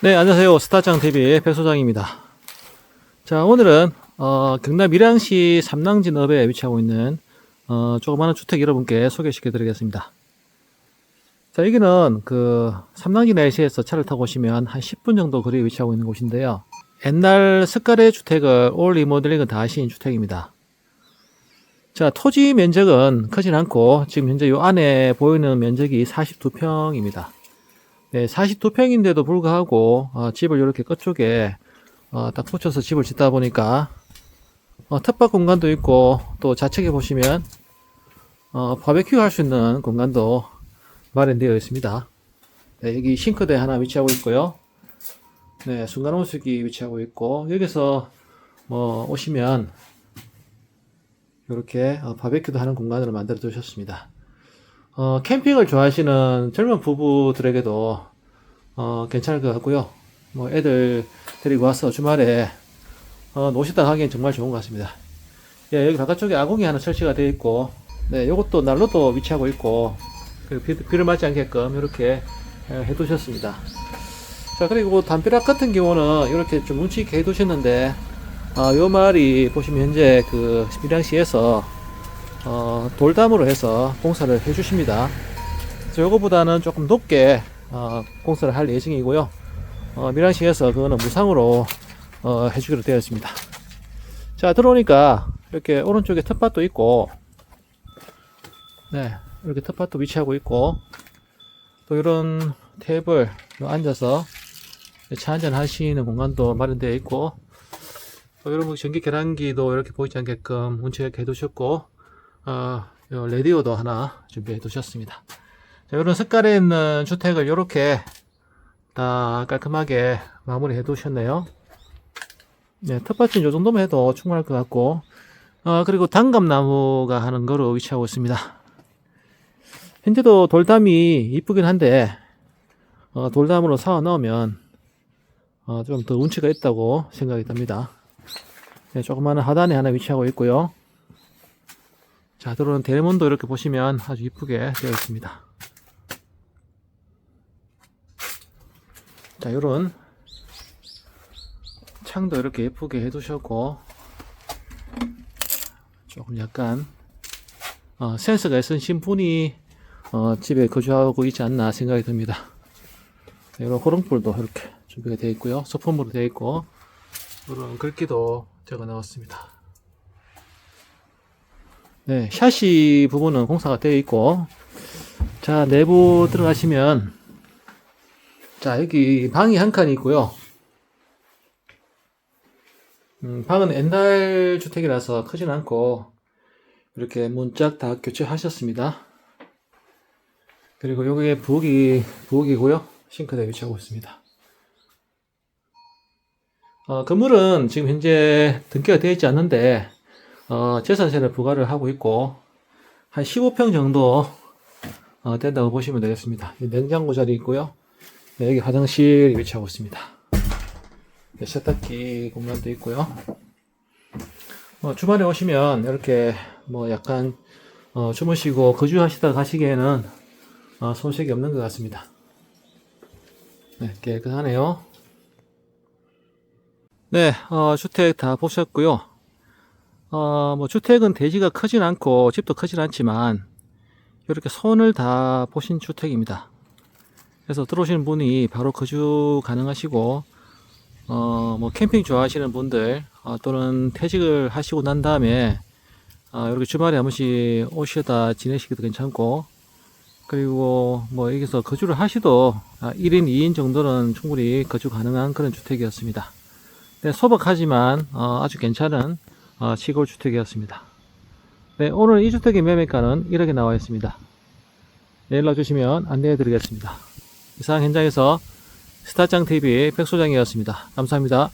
네, 안녕하세요. 스타짱TV 백소장입니다. 자, 오늘은, 어, 경남 밀양시 삼랑진읍에 위치하고 있는, 어, 조그마한 주택 여러분께 소개시켜 드리겠습니다. 자, 여기는 그, 삼랑진 IC에서 차를 타고 오시면 한 10분 정도 거리에 위치하고 있는 곳인데요. 옛날 석가래 주택을 올 리모델링을 다 하신 주택입니다. 자, 토지 면적은 크진 않고, 지금 현재 요 안에 보이는 면적이 42평입니다. 네, 42평인데도 불구하고 어, 집을 이렇게 끝쪽에 어, 딱 붙여서 집을 짓다 보니까 어, 텃밭 공간도 있고 또 좌측에 보시면 어, 바베큐 할 수 있는 공간도 마련되어 있습니다. 네, 여기 싱크대 하나 위치하고 있고요. 네, 순간 온수기 위치하고 있고 여기서 뭐 오시면 이렇게 어, 바베큐도 하는 공간으로 만들어 두셨습니다. 어, 캠핑을 좋아하시는 젊은 부부들에게도 어, 괜찮을 것 같고요. 뭐 애들 데리고 와서 주말에 어, 노시다 하기엔 정말 좋은 것 같습니다. 예, 여기 바깥쪽에 아궁이 하나 설치가 되어 있고, 네, 요것도 난로도 위치하고 있고, 그리고 비, 비를 맞지 않게끔 이렇게 예, 해두셨습니다. 자, 그리고 담벼락 같은 경우는 이렇게 좀 운치 있게 해 두셨는데, 아, 요 마을이 보시면 현재 그 밀양시에서 어, 돌담으로 해서 공사를 해주십니다. 그래서 요거보다는 조금 높게 어, 공사를 할 예정이고요. 어, 밀양시에서 그거는 무상으로 어, 해주기로 되어 있습니다. 자 들어오니까 이렇게 오른쪽에 텃밭도 있고, 네 이렇게 텃밭도 위치하고 있고, 또 이런 테이블 앉아서 차 한잔 하시는 공간도 마련되어 있고, 또 이런 뭐 전기 계량기도 이렇게 보이지 않게끔 운치있게 해두셨고, 어, 요 레디오도 하나 준비해 두셨습니다. 자, 이런 색깔에 있는 주택을 이렇게 다 깔끔하게 마무리해 두셨네요. 네, 텃밭은 요 정도만 해도 충분할 것 같고, 어, 그리고 단감나무가 하는 거로 위치하고 있습니다. 현재도 돌담이 이쁘긴 한데, 어, 돌담으로 사와 넣으면, 어, 좀 더 운치가 있다고 생각이 듭니다. 네, 조그마한 하단에 하나 위치하고 있고요. 자, 들어오는 대문도 이렇게 보시면 아주 이쁘게 되어 있습니다. 자, 요런 창도 이렇게 예쁘게 해 두셨고, 조금 약간, 어, 센스가 있으신 분이, 어, 집에 거주하고 있지 않나 생각이 듭니다. 자, 이런 호롱불도 이렇게 준비가 되어 있고요. 소품으로 되어 있고, 이런 글귀도 적어 넣었습니다. 네, 샤시 부분은 공사가 되어 있고, 자, 내부 들어가시면, 자, 여기 방이 한 칸이 있고요. 음, 방은 옛날 주택이라서 크진 않고, 이렇게 문짝 다 교체하셨습니다. 그리고 여기에 부엌이, 부엌이고요. 싱크대 위치하고 있습니다. 어, 건물은 지금 현재 등기가 되어 있지 않는데, 어, 재산세를 부과를 하고 있고, 한 15평 정도, 어, 된다고 보시면 되겠습니다. 이 냉장고 자리 있고요. 네, 여기 화장실 위치하고 있습니다. 네, 세탁기 공간도 있고요. 어, 주말에 오시면 이렇게 뭐 약간, 어, 주무시고 거주하시다 가시기에는, 어, 손색이 없는 것 같습니다. 네, 깨끗하네요. 네, 어, 주택 다 보셨고요. 어, 뭐, 주택은 대지가 크진 않고, 집도 크진 않지만, 이렇게 손을 다 보신 주택입니다. 그래서 들어오시는 분이 바로 거주 가능하시고, 어, 뭐, 캠핑 좋아하시는 분들, 어, 또는 퇴직을 하시고 난 다음에, 어, 이렇게 주말에 한 번씩 오시다 지내시기도 괜찮고, 그리고 뭐, 여기서 거주를 하시도, 아, 1인, 2인 정도는 충분히 거주 가능한 그런 주택이었습니다. 네, 소박하지만, 어, 아주 괜찮은, 어, 시골 주택이었습니다. 네, 오늘 이 주택의 매매가는 이렇게 나와 있습니다. 네, 연락 주시면 안내해 드리겠습니다. 이상 현장에서 스타짱TV 백소장이었습니다. 감사합니다.